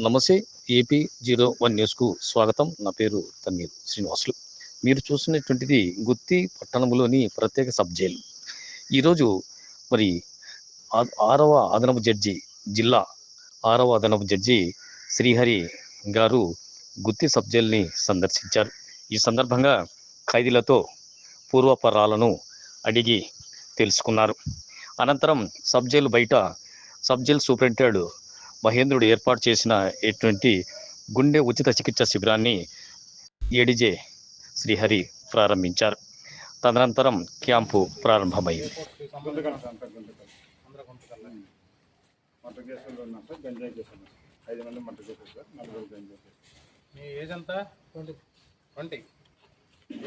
నమస్తే AP zero one న్యూస్కు స్వాగతం. నా పేరు తన్నీరు శ్రీనివాసులు. మీరు చూస్తున్నటువంటిది గుత్తి పట్టణంలోని ప్రత్యేక సబ్ జైలు. ఈరోజు మరి ఆరవ అదనపు జడ్జి జిల్లా ఆరవ అదనపు జడ్జి శ్రీహరి గారు గుత్తి సబ్ జైల్ని సందర్శించారు. ఈ సందర్భంగా ఖైదీలతో పూర్వపరాలను అడిగి తెలుసుకున్నారు. అనంతరం సబ్ జైలు బయట సబ్ జైల్ సూపరింటెండెంట్ మహేంద్రుడు ఏర్పాటు చేసిన ఎటువంటి గుండె ఉచిత చికిత్స శిబిరాన్ని ఏడిజే శ్రీహరి ప్రారంభించారు. తదనంతరం క్యాంపు ప్రారంభమైంది. మీ ఏజ్ ఎంత? ట్వంటీ. ట్వంటీ.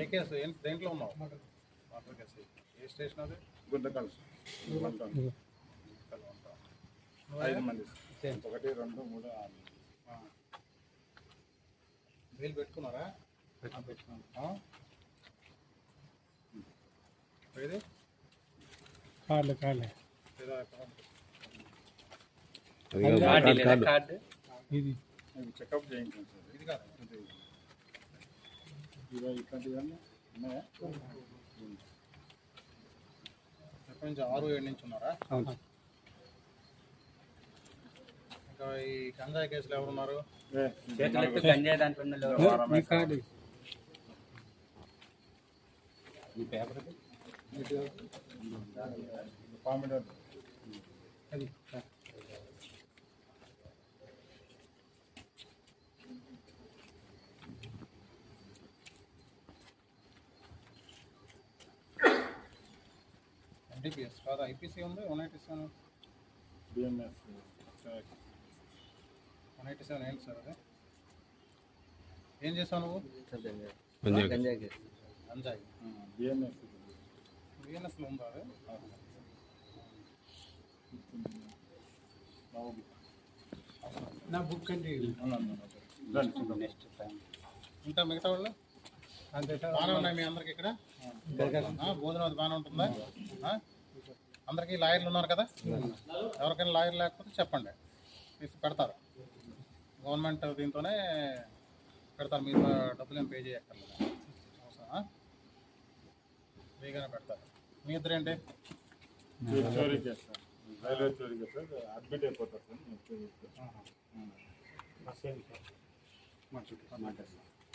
ఏ కేసు? ఏం దేంట్లో ఉన్నావు? Murder case. ఏ స్టేషన్ అది? గుంతకల్ ఐదు మంది. ఒకటి రెండు మూడు ఆరు బిల్ పెట్టుకున్నారా పెట్టుకున్నాను. ఏది? Card card. ఇది చెకప్ చేయించాం సార్. ఇది కాదు. ఇది ఇవి ఇట్లాంటివన్నీ ఉన్నాయా? ఎప్పటి నుంచి? ఆరు ఏడు నుంచి ఉన్నారా? ఈ గంజాయి కేసులు ఎవరున్నారు ఏ, చేతులెత్తి గంజాయి దాంట్లో ఉన్న లేవు. మీ కార్డు కామెడీ అది ఎన్టీపీఎస్ కాదు ఐపీసీ ఉంది one eighty seven BMS one eighty seven ఏంటి సార్ అది. ఏం చేసావు నువ్వు? గంజాయి. గంజాయి. బిఎన్ఎస్లో ఉందా అది? నా బుక్ అండి ఇంకా మిగతా వాళ్ళు? అంతే బాగానే ఉన్నాయి మీ అందరికి ఇక్కడ? భోజనం అది బాగానే ఉంటుందా? అందరికీ లాయర్లు ఉన్నారు కదా? ఎవరికైనా లాయర్ లేకపోతే చెప్పండి. పెడతారు. గవర్నమెంట్ దీంతోనే పెడతారు. మీరు డబ్బులు ఏం పే చేయక్కర్లేదు. అవసరమా? ఫ్రీగానే పెడతారు. మీ ఇద్దరు ఏంటి? చోరీ కేసు సార్ రైల్వే చోరీ కేసు సార్. అడ్మిట్ అయిపోతారు.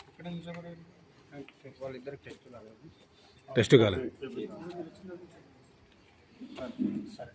ఇక్కడ? వాళ్ళిద్దరికి టెస్ట్ టెస్ట్ కాలేదు సరే.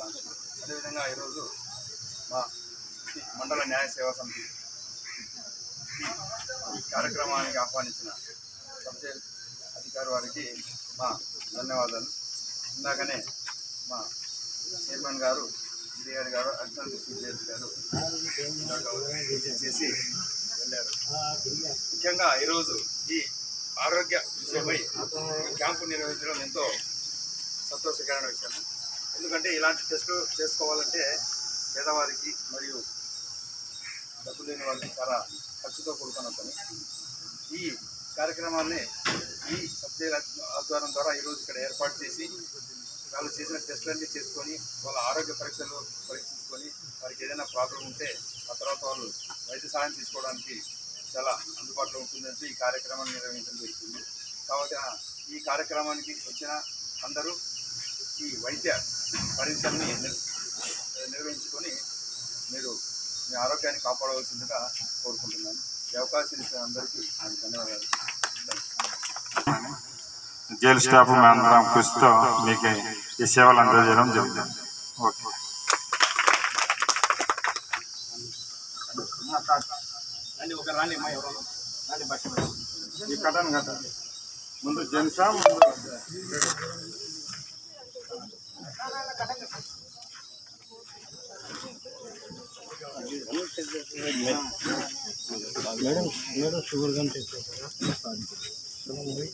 అదేవిధంగా ఈరోజు మా మండల న్యాయ సేవా సమితి ఈ కార్యక్రమానికి ఆహ్వానించిన సబ్జెక్ట్ అధికారి వారికి మా ధన్యవాదాలు. ఇందాకనే మా చైర్మన్ గారు డిఆర్ గారు అడిషనల్ డిస్ట్రిక్ట్ గారు చేసి వెళ్ళారు. ముఖ్యంగా ఈరోజు ఈ ఆరోగ్య విషయమై క్యాంపు నిర్వహించడం ఎంతో సంతోషకరమైన విషయం ఎందుకంటే ఇలాంటి టెస్టులు చేసుకోవాలంటే పేదవారికి మరియు డబ్బు లేని వారికి చాలా ఖర్చుతో కూడుకున్న పని. ఈ కార్యక్రమాన్ని ఈ సబ్జెక్ట్ ఆధ్వర్యం ద్వారా ఈరోజు ఇక్కడ ఏర్పాటు చేసి వాళ్ళు చేసిన టెస్టులన్నీ చేసుకొని వాళ్ళ ఆరోగ్య పరీక్షలు పరీక్షించుకొని వారికి ఏదైనా ప్రాబ్లం ఉంటే ఆ తర్వాత వాళ్ళు వైద్య సహాయం తీసుకోవడానికి చాలా అందుబాటులో ఉంటుందంటే ఈ కార్యక్రమాన్ని నిర్వహించడం జరుగుతుంది. కాబట్టి ఈ కార్యక్రమానికి వచ్చిన అందరూ ఈ వైద్య పరీక్షల్ని నిర్- నిర్వహించుకొని మీరు మీ ఆరోగ్యాన్ని కాపాడవలసిందిగా కోరుకుంటున్నాను. ఈ అవకాశం ఇచ్చిన అందరికీ ధన్యవాదాలు. జైలు స్టాఫ్ మేమందరం కృషితో మీకు ఈ సేవలు అందజేయడం జరుగుతుంది ఓకే. ఒక ఎవరో బస్ ఈ కటన్ కట్ట ముందు జెంట్సా ముందు మేడం మేడం షుగర్ కానీ టెస్ట్ మొబైల్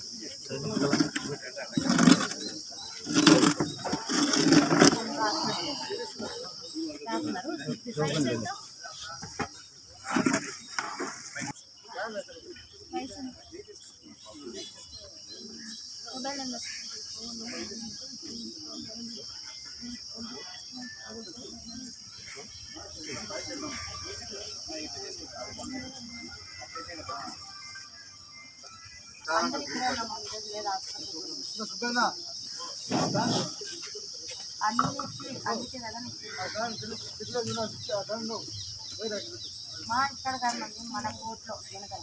మా ఇక్కడ కాదు మన కోర్టులో వెనక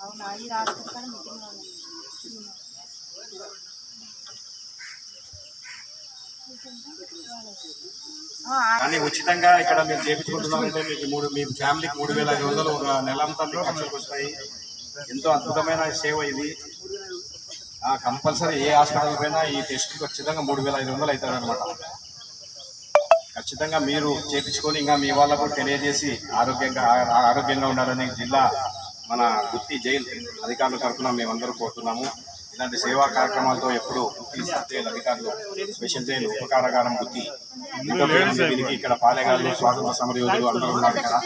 అవునా? ఈ రాష్ట్రం కూడా మీటింగ్లో ఉన్నాను కానీ ఉచితంగా ఇక్కడ మీరు చేయించుకుంటున్నారంటే మీకు మూడు మీ ఫ్యామిలీకి మూడు వేల ఐదు వందలు ఒక నెలంతా మీకు ఖర్చులకు వస్తాయి. ఎంతో అద్భుతమైన సేవ ఇది. కంపల్సరీ ఏ హాస్పిటల్ పైన ఈ టెస్ట్కి ఖచ్చితంగా మూడు వేల ఐదు వందలు అవుతుంది అనమాట ఖచ్చితంగా మీరు చేయించుకొని ఇంకా మీ వాళ్ళకు తెలియజేసి ఆరోగ్యంగా ఆరోగ్యంగా ఉండాలని జిల్లా మన గుత్తి జైలు అధికారుల తరఫున మేమందరూ కోరుతున్నాము. ఇలాంటి సేవా కార్యక్రమాలతో ఎప్పుడు అధికారులు స్పెషల్ జైలు ఉపకారగారం దీనికి ఇక్కడ పాలెగాళ్ళు స్వాతంత్ర సమరయోధులు అందరూ ఉన్నారు ఇక్కడ.